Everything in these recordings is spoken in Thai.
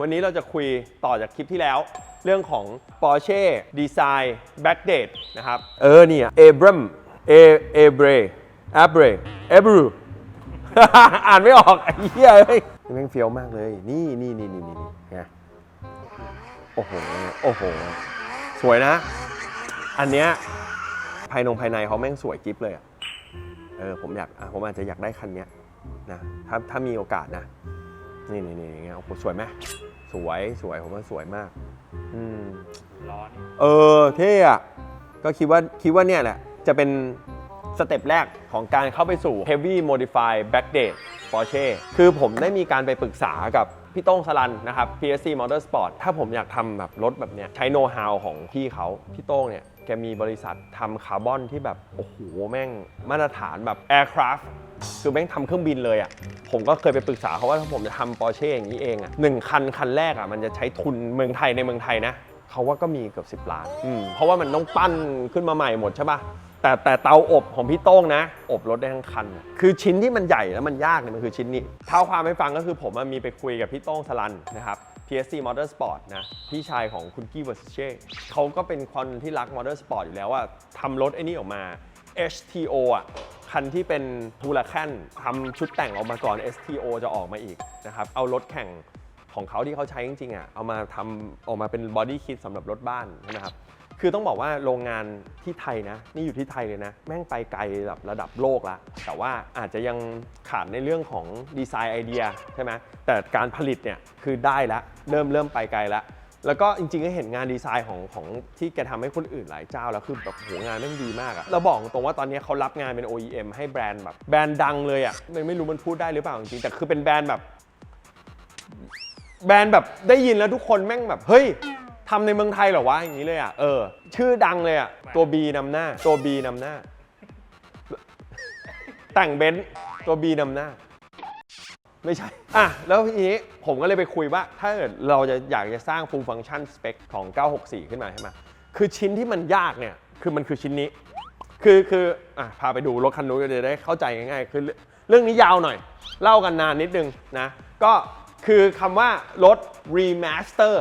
วันนี้เราจะคุยต่อจากคลิปที่แล้ว เรื่องของ Porsche Design Backdate นะครับ เออเนี่ย Abram A Abre Abre Abru อ่านไม่ออกไอ้เหี้ยเอ้ยแม่งเฟี้ยวมากเลยนี่นี่นี่นี่นี่นี่ไงโอ้โห โอ้โห สวยนะ อันเนี้ยภายนงภายในเขาแม่งสวยกิ๊บเลยอะเออผมอยากผมอาจจะอยากได้คันเนี้ยนะถ้าถ้ามีโอกาสนะ นี่นี่นี่อย่างเงี้ยโอ้โหสวยไหมสวยสวยผมว่าสวยมากอืมร้อน เออเท่อะก็คิดว่าคิดว่าเนี่ยแหละจะเป็น สเต็ปแรกของการเข้าไปสู่ Heavy Modify Backdate Porsche คือผมได้มีการไปปรึกษากับพี่โต้งสลันนะครับ PSC Motorsport ถ้าผมอยากทำแบบรถแบบเนี้ยใช้โน้ตฮาวของพี่เขาพี่โต้งเนี่ยแกมีบริษัททำคาร์บอนที่แบบ โอ้โห แม่งมาตรฐานแบบ Aircraft คือแม่งทำเครื่องบินเลยอะ่ะ ผมก็เคยไปปรึกษาเขาว่าถ้าผมจะทำปอร์เช่อย่างนี้เองอะ่ะหนึ่งคันคันแรกอะ่ะมันจะใช้ทุนเมืองไทยในเมืองไทยนะเขาว่าก็มีเกือบ 10 ล้าน อืม เพราะว่ามันต้องปั้นขึ้นมาใหม่หมดใช่ปะ แต่แต่เตาอบของพี่โต้งนะ อบรถได้ทั้งคัน คือชิ้นที่มันใหญ่แล้วมันยากเนี่ยมันคือชิ้นนี้เท้าความให้ฟังก็คือผมมีไปคุยกับพี่โต้งสลันนะครับ PSC Motorsport นะพี่ชายของคุณกี้วอร์เช่เขาก็เป็นคนที่รัก Motorsport อยู่แล้วว่าทำรถไอ้นี่ออกมา HTO อะคันที่เป็นทูลาแคนทำชุดแต่งออกมาก่อน STO จะออกมาอีกนะครับ เอารถแข่งของเขาที่เขาใช้จริงๆอะเอามาทำออกมาเป็นบอดี้คิดสำหรับรถบ้านใช่ไหมครับ คือต้องบอกว่าโรงงานที่ไทยนะ นี่อยู่ที่ไทยเลยนะ แม่งไปไกลแบบระดับโลกละ แต่ว่าอาจจะยังขาดในเรื่องของดีไซน์ไอเดียใช่ไหมแต่การผลิตเนี่ยคือได้แล้วเริ่มเริ่มไปไกลแล้วแล้วก็จริงๆก็เห็นงานดีไซน์ของของที่แกทำให้คนอื่นหลายเจ้าแล้วคือแบบโหงานแม่งดีมากอะเราบอกตรงว่าตอนนี้เขารับงานเป็น OEM ให้แบรนด์แบบแบรนด์ดังเลยอะไม่ไม่รู้มันพูดได้หรือเปล่าจริงแต่คือเป็นแบรนด์แบบ แบรนด์แบบได้ยินแล้วทุกคนแม่งแบบเฮ้ย ทำในเมืองไทยเหรอวะอย่างนี้เลยอะเออ ชื่อดังเลยอะตัว B นำหน้า ตัว B นำหน้า แต่งเบนซ์ตัว B นำหน้า ไม่ใช่ อะ แล้วทีนี้ผมก็เลยไปคุยว่า ถ้าเกิดเราจะอยากจะสร้าง full function spec ของ 964 ขึ้นมาใช่ไหมคือชิ้นที่มันยากเนี่ย คือมันคือชิ้นนี้ คือคืออะพาไปดูรถคันนู้นก็จะได้เข้าใจง่ายๆ คือเรื่องนี้ยาวหน่อย เล่ากันนานนิดนึงนะ ก็ คือคำว่ารถ remaster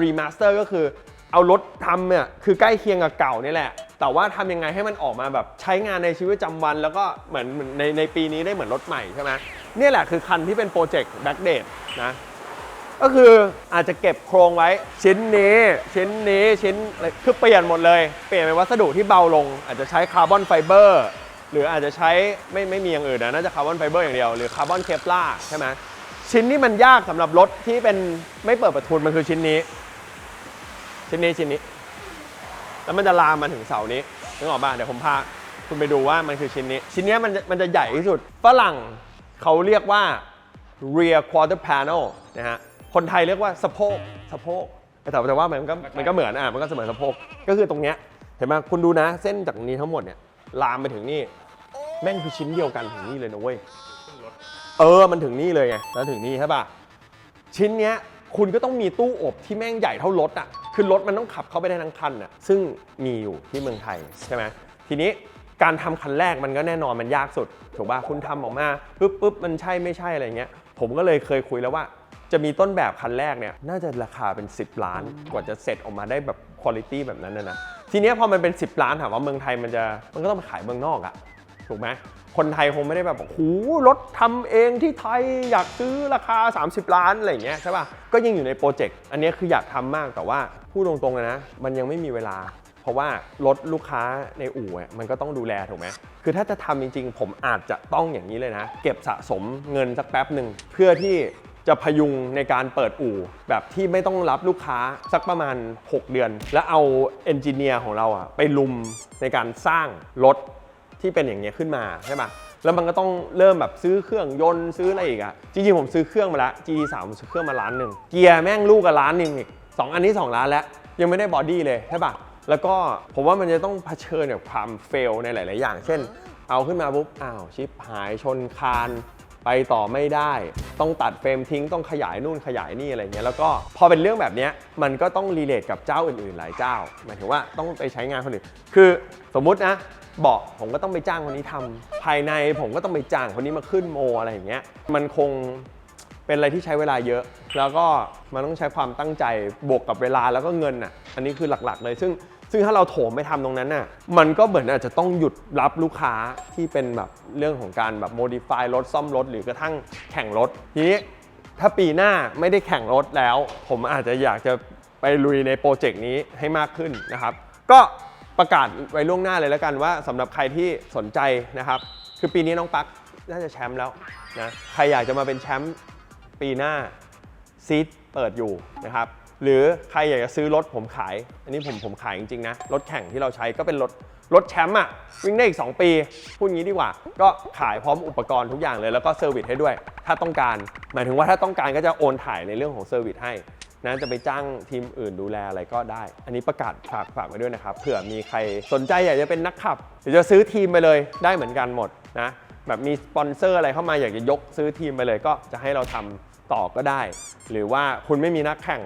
remaster ก็คือเอารถทำเนี่ยคือใกล้เคียงกับเก่านี่แหละ แต่ว่าทำยังไงให้มันออกมาแบบใช้งานในชีวิตประจำวัน แล้วก็เหมือนในในปีนี้ได้เหมือนรถใหม่ใช่ไหมเนี่ยแหละคือคันที่เป็นโปรเจกต์ backdate นะ ก็คืออาจจะเก็บโครงไว้ชิ้นนี้ชิ้นนี้ชิ้นอะไรคือเปลี่ยนหมดเลย เปลี่ยนเป็นวัสดุที่เบาลง อาจจะใช้คาร์บอนไฟเบอร์หรืออาจจะใช้ไม่ไม่มีอย่างอื่นนะน่าจะคาร์บอนไฟเบอร์อย่างเดียวหรือคาร์บอนเคปลาใช่ไหม ชิ้นที่มันยากสำหรับรถที่เป็นไม่เปิดประทุนมันคือชิ้นนี้ ชิ้นนี้ชิ้นนี้ แล้วมันจะลามมาถึงเสานี้นึกออกป่ะเดี๋ยวผมพาคุณไปดูว่ามันคือชิ้นนี้ ชิ้นเนี้ยมันจะมันจะใหญ่ที่สุดฝรั่งเขาเรียกว่า rear quarter panel นะฮะคนไทยเรียกว่าสะโพกสะโพกแต่แต่ว่ามันก็มันก็เหมือนอะมันก็เสมือนสะโพกก็คือตรงเนี้ยเห็นไหมคุณดูนะ เส้นจากนี้ทั้งหมดเนี่ยลามไปถึงนี่แม่งคือชิ้นเดียวกันถึงนี่เลยนะเว้ย เออมันถึงนี่เลยไงแล้วถึงนี่ใช่ป่ะชิ้นเนี้ยคุณก็ต้องมีตู้อบที่แม่งใหญ่เท่ารถอะคือรถมันต้องขับเข้าไปได้ทั้งคันอะซึ่งมีอยู่ที่เมืองไทยใช่ไหมทีนี้การทำคันแรกมันก็แน่นอนมันยากสุดถูกป่ะคุณทำออกมาปุ๊บปุ๊บมันใช่ไม่ใช่อะไรเงี้ยผมก็เลยเคยคุยแล้วว่าจะมีต้นแบบคันแรกเนี่ยน่าจะราคาเป็น 10 ล้านกว่าจะเสร็จออกมาได้แบบคุณภาพแบบนั้นนะนะทีนี้พอมันเป็น 10 ล้านถามว่าเมืองไทยมันจะมันก็ต้องไปขายเมืองนอกอะถูกไหม คนไทยคงไม่ได้แบบโอ้รถทำเองที่ไทยอยากซื้อราคา 30 ล้านอะไรเงี้ยใช่ป่ะ ก็ยังอยู่ในโปรเจกต์ อันนี้คืออยากทำมากแต่ว่าพูดตรงๆเลยนะ มันยังไม่มีเวลา เพราะว่ารถลูกค้าในอู่มันก็ต้องดูแลถูกไหมคือถ้าจะทำจริง ๆ ผมอาจจะต้องอย่างนี้เลยนะ เก็บสะสมเงินสักแป๊บหนึ่งเพื่อที่จะพยุงในการเปิดอู่ แบบที่ไม่ต้องรับลูกค้าสักประมาณ 6 เดือน แล้วเอาเอนจิเนียร์ของเราอะไปลุมในการสร้างรถ ที่เป็นอย่างเงี้ยขึ้นมาใช่ปะแล้วมันก็ต้องเริ่มแบบซื้อเครื่องยนต์ซื้ออะไรอีกอะจริงๆผมซื้อเครื่องมาละ GT3 ผมซื้อเครื่องมาล้านหนึ่งเกียร์แม่งลูกกับล้านหนึ่งอีกสองอันนี้ 2 ล้านแล้ว ยังไม่ได้บอดี้เลยใช่ปะแล้วก็ผมว่ามันจะต้องเผชิญกับความเฟลในหลาย ๆ อย่าง เช่น เอาขึ้นมาปุ๊บอ้าวชิปหายชนคานไปต่อไม่ได้ ต้องตัดเฟรมทิ้งต้องขยายนู่นขยายนี่อะไรเงี้ยแล้วก็พอเป็นเรื่องแบบเนี้ยมันก็ต้องรีเลทกับเจ้าอื่น ๆ หลายเจ้าหมายถึงว่าต้องไปใช้งานคนอื่นคือสมมุตินะ เบาะผมก็ต้องไปจ้างคนนี้ทำภายในผมก็ต้องไปจ้างคนนี้มาขึ้นโมอะไรอย่างเงี้ยมันคงเป็นอะไรที่ใช้เวลาเยอะ แล้วก็มันต้องใช้ความตั้งใจบวกกับเวลาแล้วก็เงินอะ อันนี้คือหลักๆ เลย ซึ่งซึ่งถ้าเราโถมไปทำตรงนั้นน่ะ มันก็เหมือนอาจจะต้องหยุดรับลูกค้าที่เป็นแบบเรื่องของการแบบ modify รถซ่อมรถ หรือกระทั่งแข่งรถ ทีนี้ถ้าปีหน้าไม่ได้แข่งรถแล้ว ผมอาจจะอยากจะไปลุยในโปรเจกต์นี้ให้มากขึ้นนะครับ ก็ ประกาศไว้ล่วงหน้าเลยแล้วกันว่าสำหรับใครที่สนใจนะครับ คือปีนี้น้องปักน่าจะแชมป์แล้วนะใครอยากจะมาเป็นแชมป์ปีหน้าซีดเปิดอยู่นะครับหรือใครอยากจะซื้อรถผมขาย อันนี้ผมผมขายจริงๆนะรถแข่งที่เราใช้ก็เป็นรถรถแชมป์อะวิ่งได้อีก 2 ปี พูดงี้ดีกว่า ก็ขายพร้อมอุปกรณ์ทุกอย่างเลย แล้วก็เซอร์วิสให้ด้วย ถ้าต้องการ หมายถึงว่าถ้าต้องการก็จะโอนถ่ายในเรื่องของเซอร์วิสให้ นะจะไปจ้างทีมอื่นดูแลอะไรก็ได้ อันนี้ประกาศฝากฝากไว้ด้วยนะครับเผื่อมีใครสนใจอยากจะเป็นนักขับหรือจะซื้อทีมไปเลยได้เหมือนกันหมดนะแบบมีสปอนเซอร์อะไรเข้ามาอยากจะยกซื้อทีมไปเลย ก็จะให้เราทำต่อก็ได้ หรือว่าคุณไม่มีนักแข่ง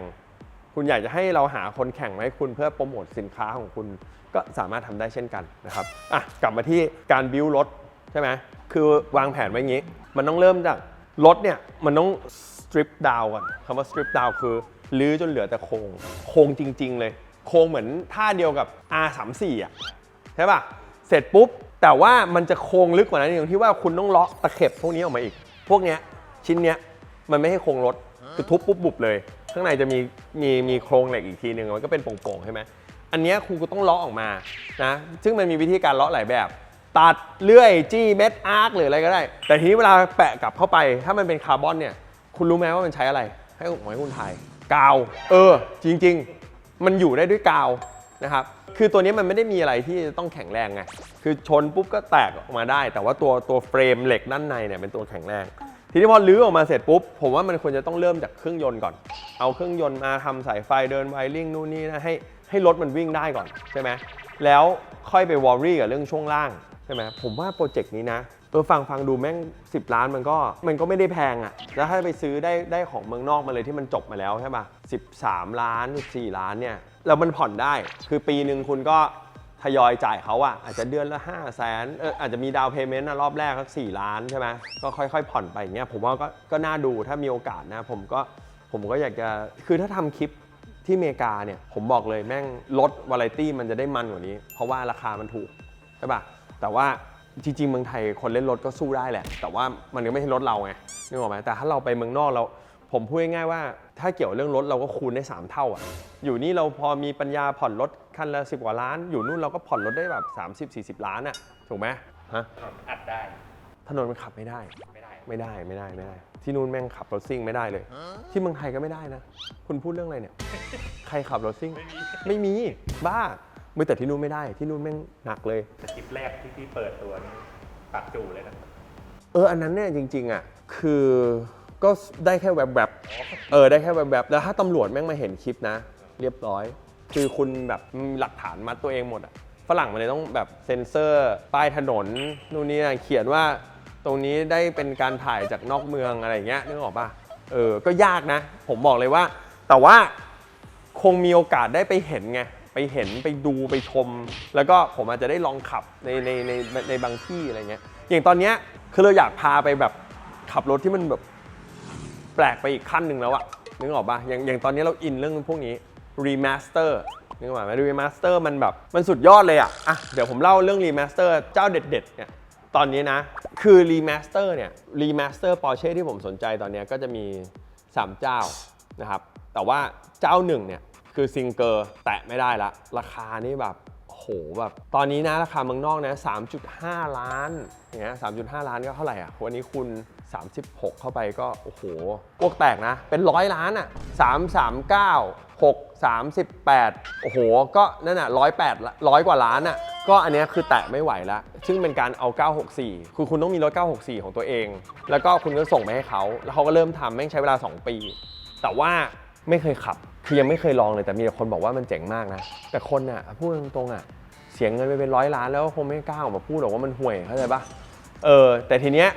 คุณอยากจะให้เราหาคนแข่งมาให้คุณเพื่อโปรโมทสินค้าของคุณก็สามารถทำได้เช่นกันนะครับอะกลับมาที่การบิวรถใช่ไหมคือวางแผนไว้อย่างนี้ มันต้องเริ่มจากรถเนี่ยมันต้อง strip down ก่อนคำว่า strip down คือ ลื้อจนเหลือแต่โครงโครงจริง ๆ เลย โครงเหมือนท่าเดียวกับ R34 อะใช่ป่ะ เสร็จปุ๊บ แต่ว่ามันจะโครงลึกกว่านั้นอย่างที่ว่าคุณต้องเลาะตะเข็บพวกนี้ออกมาอีก พวกเนี้ยชิ้นเนี้ยมันไม่ให้โครงรถคือทุบปุ๊บบุบเลย ข้างในจะมีมีมีโครงเหล็กอีกทีหนึ่งมันก็เป็นโป่งๆใช่ไหมอันเนี้ยคุณก็ต้องเลาะออกมานะซึ่งมันมีวิธีการเลาะหลายแบบ ตัดเลื่อยจี้เม็ดอาร์คหรืออะไรก็ได้ แต่ทีนี้เวลาแปะกลับเข้าไป ถ้ามันเป็นคาร์บอนเนี่ย คุณรู้ไหมว่ามันใช้อะไร ให้ผมให้คุณทาย กาว เออ จริง ๆ มันอยู่ได้ด้วยกาวนะครับ คือตัวนี้มันไม่ได้มีอะไรที่จะต้องแข็งแรงไง คือชนปุ๊บก็แตกออกมาได้ แต่ว่าตัวตัวเฟรมเหล็กด้านในเนี่ยเป็นตัวแข็งแรง ทีนี้พอลื้อออกมาเสร็จปุ๊บ ผมว่ามันควรจะต้องเริ่มจากเครื่องยนต์ก่อน เอาเครื่องยนต์มาทำสายไฟเดินไวริ่งนู่นนี่นะให้ให้รถมันวิ่งได้ก่อนใช่ไหมแล้วค่อยไปวอรี่กับเรื่องช่วงล่างใช่ไหมผมว่าโปรเจกต์นี้นะ เออฟังฟังดูแม่ง 10 ล้านมันก็มันก็ไม่ได้แพงอะ่ะ แล้วถ้าไปซื้อได้ได้ของเมืองนอกมาเลยที่มันจบมาแล้วใช่ป่ะ13 ล้าน 14 ล้านเนี่ยแล้วมันผ่อนได้ คือปีหนึ่งคุณก็ทยอยจ่ายเขาอะอาจจะเดือนละ 5 0 0แสนเอออาจจะมีดาวเพย์เมนต์นะรอบแรกสัก4ล้านใช่ไหมก็ค่อยๆ ผ่อนไปอย่างเงี้ยผมว่าก็ก็น่าดูถ้ามีโอกาสนะผมก็ผมก็อยากจะคือถ้าทำคลิปที่อเมริกาเนี่ยผมบอกเลยแม่งลดวาไรตี้มันจะได้มันกว่านี้ เพราะว่าราคามันถูกใช่ปะแต่ว่า จริงๆเมืองไทยคนเล่นรถก็สู้ได้แหละ แต่ว่ามันก็ไม่ใช่รถเราไงนึกออกไหมแต่ถ้าเราไปเมืองนอกเรา ผมพูดง่ายๆว่า ถ้าเกี่ยวเรื่องรถเราก็คูณได้ 3 เท่าอะ อยู่นี่เราพอมีปัญญาผ่อนรถคันละ10กว่าล้าน อยู่นู่นเราก็ผ่อนรถได้แบบ 30-40 ล้านอะ ถูกไหมฮะอัดได้ ถนนมันขับไม่ได้ ไม่ได้ ไม่ได้ไม่ได้ไม่ได้ ที่นู่นแม่งขับรถซิ่งไม่ได้เลย ที่เมืองไทยก็ไม่ได้นะ คุณพูดเรื่องอะไรเนี่ย ใครขับรถซิ่ง ไม่มี บ้า มือแต่ที่นู่นไม่ได้ที่นู่นแม่งหนักเลยแต่คลิปแรกที่พี่เปิดตัวนี่ปากจูเลยนะเอออันนั้นเนี่ยจริง ๆอะคือก็ได้แค่แวบๆเออได้แค่แวบๆแล้วถ้าตำรวจแม่งมาเห็นคลิปนะ เรียบร้อย คือคุณแบบมีหลักฐานมัดตัวเองหมดอะฝรั่งมันเลยต้องแบบเซ็นเซอร์ป้ายถนนนู่นนี่นั่นเขียนว่าตรงนี้ได้เป็นการถ่ายจากนอกเมืองอะไรอย่างเงี้ยนึกออกป่ะเออก็ยากนะ ผมบอกเลยว่า แต่ว่าคงมีโอกาสได้ไปเห็นไง ไปเห็นไปดูไปชม แล้วก็ผมอาจจะได้ลองขับในในในในบางที่อะไรเงี้ยอย่างตอนเนี้ยคือเราอยากพาไปแบบขับรถที่มันแบบแปลกไปอีกขั้นหนึ่งแล้วอะนึกออกปะอย่างอย่างตอนนี้เราอินเรื่องพวกนี้รีมาสเตอร์นึกออกไหมรีมาสเตอร์มันแบบมันสุดยอดเลยอะอะเดี๋ยวผมเล่าเรื่องรีมาสเตอร์เจ้าเด็ดๆเนี่ยตอนนี้นะ คือรีมาสเตอร์เนี่ยรีมาสเตอร์ปอร์เช่ที่ผมสนใจตอนนี้ก็จะมี 3 เจ้านะครับแต่ว่าเจ้าหนึ่งเนี่ย คือซิงเกอร์แตะไม่ได้ละ ราคานี่แบบโหแบบตอนนี้นะราคาเมืองนอกนะ 3.5 ล้านอย่างเงี้ย3.5 ล้านก็เท่าไหร่อะวันนี้คุณ 36 เข้าไปก็โอ้โหพวกแตกนะ เป็นร้อยล้านอะ 339 6 38 โอ้โห ก็นั่นอะ108ร้อยกว่าล้านอะ ก็อันเนี้ยคือแตะไม่ไหวแล้วซึ่งเป็นการเอา 964 คือคุณต้องมีรถ 964 ของตัวเอง แล้วก็คุณก็ส่งไปให้เขา แล้วเขาก็เริ่มทำแม่งใช้เวลา 2 ปี แต่ว่าไม่เคยขับ คือยังไม่เคยลองเลยแต่มีแต่คนบอกว่ามันเจ๋งมากนะ แต่คนอะพูดตรงๆอะเสียเงินไปเป็นร้อยล้านแล้วก็คงไม่กล้าออกมาพูดหรอกว่ามันห่วยเข้าใจปะเออแต่ทีเนี้ย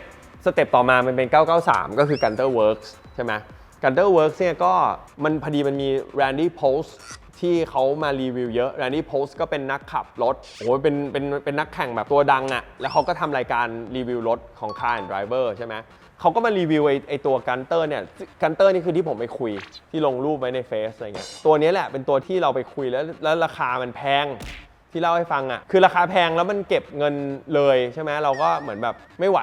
สเต็ปต่อมามันเป็น 993 ก็คือ Gunter Works ใช่ไหม Gunter Works เนี่ยก็มันพอดีมันมี Randy Post ที่เขามารีวิวเยอะ Randy Post ก็เป็นนักขับรถโอ้ยเป็นเป็นเป็นนักแข่งแบบตัวดังอะ่ะแล้วเขาก็ทำรายการรีวิวรถของ Car and Driver ใช่ไหม เขาก็มารีวิวไอไอตัวกันเตอร์เนี่ยกันเตอร์นี่คือที่ผมไปคุยที่ลงรูปไว้ในเฟซอะไรเงี้ยตัวนี้แหละเป็นตัวที่เราไปคุยแล้วแล้วราคามันแพงที่เล่าให้ฟังอะคือราคาแพงแล้วมันเก็บเงินเลยใช่ไหมเราก็เหมือนแบบไม่ไหว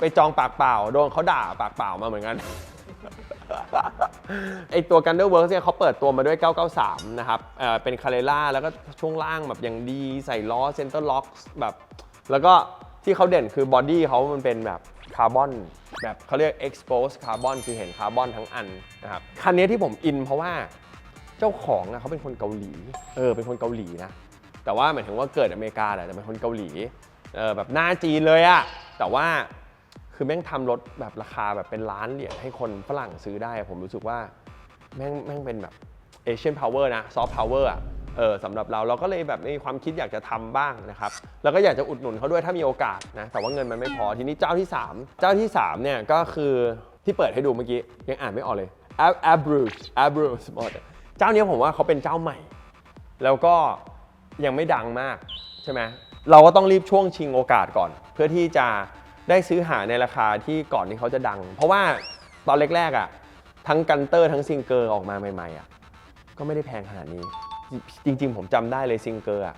ไปจองปากเปล่าโดนเขาด่าปากเปล่ามาเหมือนกันไอตัว Gunner Works เนี่ยเขาเปิดตัวมาด้วย 993 นะครับเอ่อเป็นคาเรล่าแล้วก็ช่วงล่างแบบอย่างดีใส่ล้อเซนเตอร์ล็อกแบบ แล้วก็ที่เขาเด่นคือบอดี้เขามันเป็นแบบ คาร์บอนแบบเขาเรียก expose คาร์บอนคือเห็นคาร์บอนทั้งอันนะครับคันนี้ที่ผมอินเพราะว่าเจ้าของอะเขาเป็นคนเกาหลีเออเป็นคนเกาหลีนะแต่ว่าหมายถึงว่าเกิดอเมริกาแหละแต่เป็นคนเกาหลีเออแบบหน้าจีนเลยอะแต่ว่าคือแม่งทำรถแบบราคาแบบเป็นล้านเหรียญให้คนฝรั่งซื้อได้ ผมรู้สึกว่าแม่งแม่งเป็นแบบเอเชียนพาวเวอร์นะซอฟต์พาวเวอร์อะ เออสำหรับเราเราก็เลยแบบมีความคิดอยากจะทำบ้างนะครับแล้วก็อยากจะอุดหนุนเขาด้วยถ้ามีโอกาสนะแต่ว่าเงินมันไม่พอทีนี้เจ้าที่ 3 เจ้าที่3เนี่ยก็คือที่เปิดให้ดูเมื่อกี้ยังอ่านไม่ออกเลย Ab- Abruz Abruz หมดเจ้าเนี้ยผมว่าเขาเป็นเจ้าใหม่ แล้วก็ยังไม่ดังมากใช่ไหมเราก็ต้องรีบช่วงชิงโอกาสก่อน เพื่อที่จะได้ซื้อหาในราคาที่ก่อนที่เขาจะดัง เพราะว่าตอนแรกๆอะทั้งกันเตอร์ทั้งซิงเกอร์ออกมาใหม่ๆอะก็ไม่ได้แพงขนาดนี้ จริง ๆ ผมจำได้เลยซิงเกอร์อะ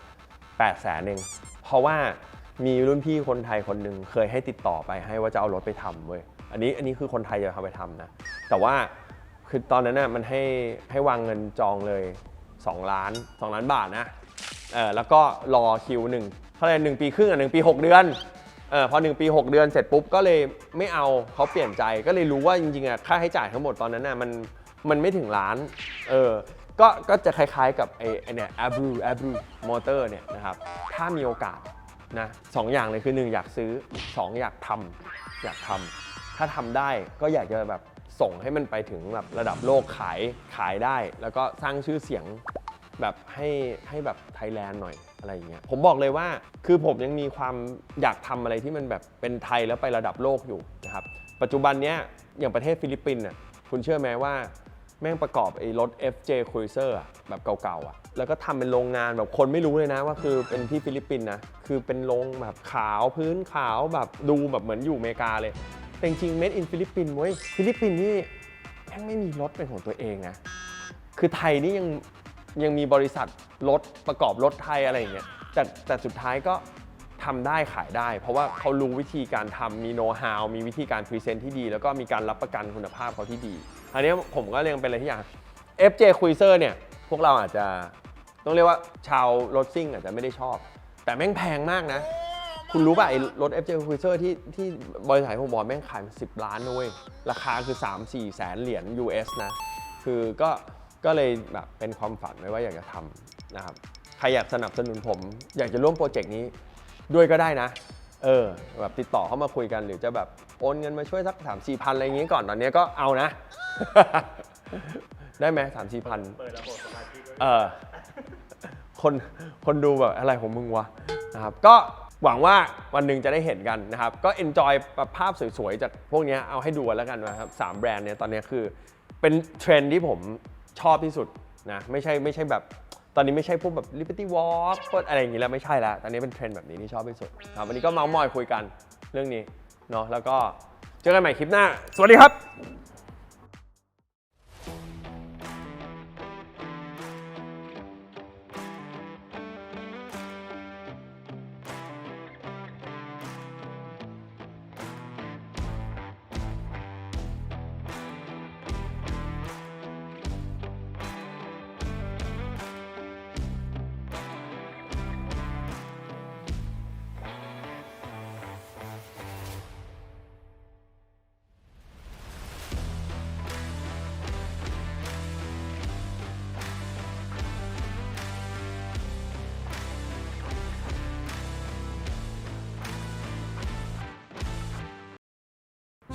แปดแสนเองเพราะว่ามีรุ่นพี่คนไทยคนหนึ่งเคยให้ติดต่อไปให้ว่าจะเอารถไปทำเว้ยอันนี้อันนี้คือคนไทยจะเอาไปทำนะ แต่ว่าคือตอนนั้นน่ะมันให้ให้วางเงินจองเลย 2 ล้าน 2 ล้านบาทนะเออแล้วก็รอคิวหนึ่งเท่าไหร่หนึ่งปีครึ่งอะหนึ่งปี 6 เดือนเออพอ1ปี 6 เดือนเสร็จปุ๊บก็เลยไม่เอาเขาเปลี่ยนใจก็เลยรู้ว่าจริงๆอะค่าใช้จ่ายทั้งหมดตอนนั้นน่ะมันมันไม่ถึงล้านเออ ก็ก็จะคล้ายๆกับไอ้ไอ้เนี่ย Abru Abru Motor เนี่ยนะครับ ถ้ามีโอกาสนะสองอย่างเลยคือ 1 อยากซื้อ 2 อยากทำอยากทำถ้าทำได้ก็อยากจะแบบส่งให้มันไปถึงแบบระดับโลกขายขายได้ แล้วก็สร้างชื่อเสียงแบบให้ให้แบบไทยแลนด์หน่อยอะไรอย่างเงี้ยผมบอกเลยว่าคือผมยังมีความอยากทำอะไรที่มันแบบเป็นไทยแล้วไประดับโลกอยู่นะครับปัจจุบันเนี้ยอย่างประเทศฟิลิปปินส์น่ะคุณเชื่อไหมว่า แม่งประกอบไอ้รถ FJ Cruiser อะแบบเก่าๆอะแล้วก็ทำเป็นโรงงานแบบคนไม่รู้เลยนะว่าคือเป็นที่ฟิลิปปินส์นะ คือเป็นโรงแบบขาวพื้นขาวแบบดูแบบเหมือนอยู่อเมริกาเลย แต่จริงๆ made in ฟิลิปปินส์เว้ย ฟิลิปปินส์นี่แม่งไม่มีรถเป็นของตัวเองนะ คือไทยนี่ยังยังมีบริษัทรถประกอบรถไทยอะไรอย่างเงี้ย แต่แต่สุดท้ายก็ทำได้ขายได้ เพราะว่าเขารู้วิธีการทำมีโน้ตฮาวมีวิธีการพรีเซนต์ที่ดี แล้วก็มีการรับประกันคุณภาพเขาที่ดี อันนี้ผมก็ยังเป็นอะไรที่อยาก FJ Cruiser เนี่ย พวกเราอาจจะต้องเรียกว่าชาวรถซิ่งอาจจะไม่ได้ชอบ แต่แม่งแพงมากนะ คุณรู้ป่ะไอ้รถ FJ Cruiser ที่ที่บริษัทผมบอกแม่งขายมัน10 ล้านนะเว้ย ราคาคือ 3-4 แสนเหรียญ US นะ คือก็ก็เลยแบบเป็นความฝันไว้ว่าอยากจะทำนะครับ ใครอยากสนับสนุนผม อยากจะร่วมโปรเจกต์นี้ด้วยก็ได้นะ เออแบบติดต่อเข้ามาคุยกันหรือจะแบบโอนเงินมาช่วยสัก3 4พันอะไรอย่างงี้ก่อนตอนนี้ก็เอานะ ได้ไหมสามสี่พันเปิดระบบสมาธิด้วยเออคนคนดูแบบอะไรของมึงวะนะครับก็หวังว่าวันหนึ่งจะได้เห็นกันนะครับ ก็ enjoy แบบภาพสวยๆ จากพวกเนี้ยเอาให้ดูกันแล้วกันนะครับสามแบรนด์เนี่ยตอนเนี้ยคือเป็นเทรนด์ที่ผมชอบที่สุดนะไม่ใช่ไม่ใช่แบบตอนนี้ไม่ใช่พวกแบบ Liberty Walk พวกอะไรอย่างงี้แล้วไม่ใช่แล้ว ตอนนี้เป็นเทรนด์แบบนี้ที่ชอบที่สุดครับวันนี้ก็เมาส์มอยคุยกันเรื่องนี้เนาะแล้วก็เจอกันใหม่คลิปหน้า สวัสดีครับ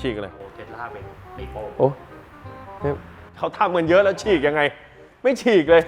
ฉีกเลย โอ้เจ็ดล่าเป็นไม่โปโอ้เนี่ยเขาทำกันเยอะแล้วฉีกยังไง ไม่ฉีกเลย